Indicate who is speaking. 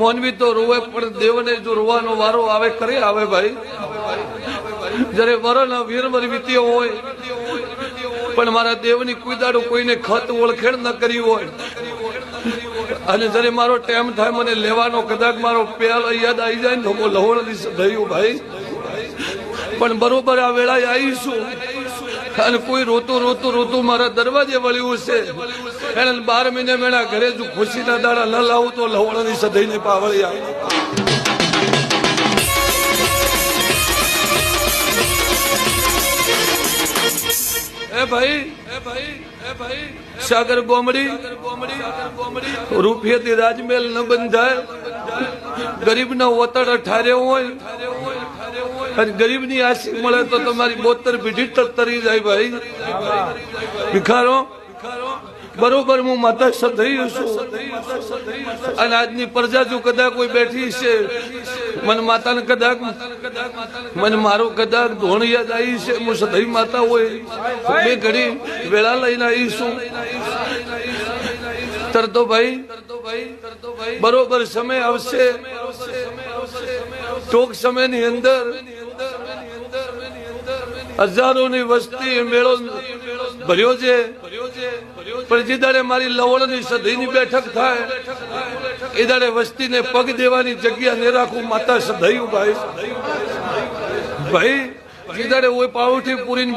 Speaker 1: મોનવી તો રોવે, પણ દેવને જો રોવાનો વારો આવે, કરે આવે ભાઈ. જયારે વરણ વીરવર વીત્યો હોય, પણ મારા દેવની કોઈ દાડો કોઈને ખત ઓળખેણ ન કરી હોય. અને જયારે મારો ટાઈમ થાય, મને લેવાનો કદાચ મારો પેલ યાદ આવી જાય ને તો હું લહોણ થયું ભાઈ. પણ બરોબર આ વેળાએ આવીશું. અને કોઈ રોતું રોતું રોતું મારા દરવાજે વળ્યું છે એને બાર મહિને મેળા ઘરે જો ખુશીના દાડા ન લાવું તો લવણની સધઈને પાવળિયા એ ભાઈ એ ભાઈ એ ભાઈ રૂપિયાથી રાજમહેલ ન બંધાય. ગરીબના વતડ ઠાર્યો હોય. અને ગરીબની આશી મળે તો તમારી બોતર પીઢી તરી જાય ભાઈ. ભિખારો? બરોબર, હું માતા થઈ છું. અને આજની પ્રજા જો કદાચ કોઈ બેઠી છે. મને માતાને કદાચ મને મારું કદાચ ધોણ આવી છે. હું સધઈ માતા હોય. બે ઘડી વેળા લઈને આવી છું. તરતો ભાઈ, બરોબર સમય આવશે. ટૂંક સમયની અંદર હજારોની વસ્તી મેળો ભર્યો છે. પણ જે દાડે મારી લવણની સધઈની બેઠક થાય એ દાડે વસ્તીને પગ દેવાની જગ્યા ને રાખું, માતા સધયું ભાઈ. ભાઈ જે દાડે ઓય પાઉઠી પૂરીને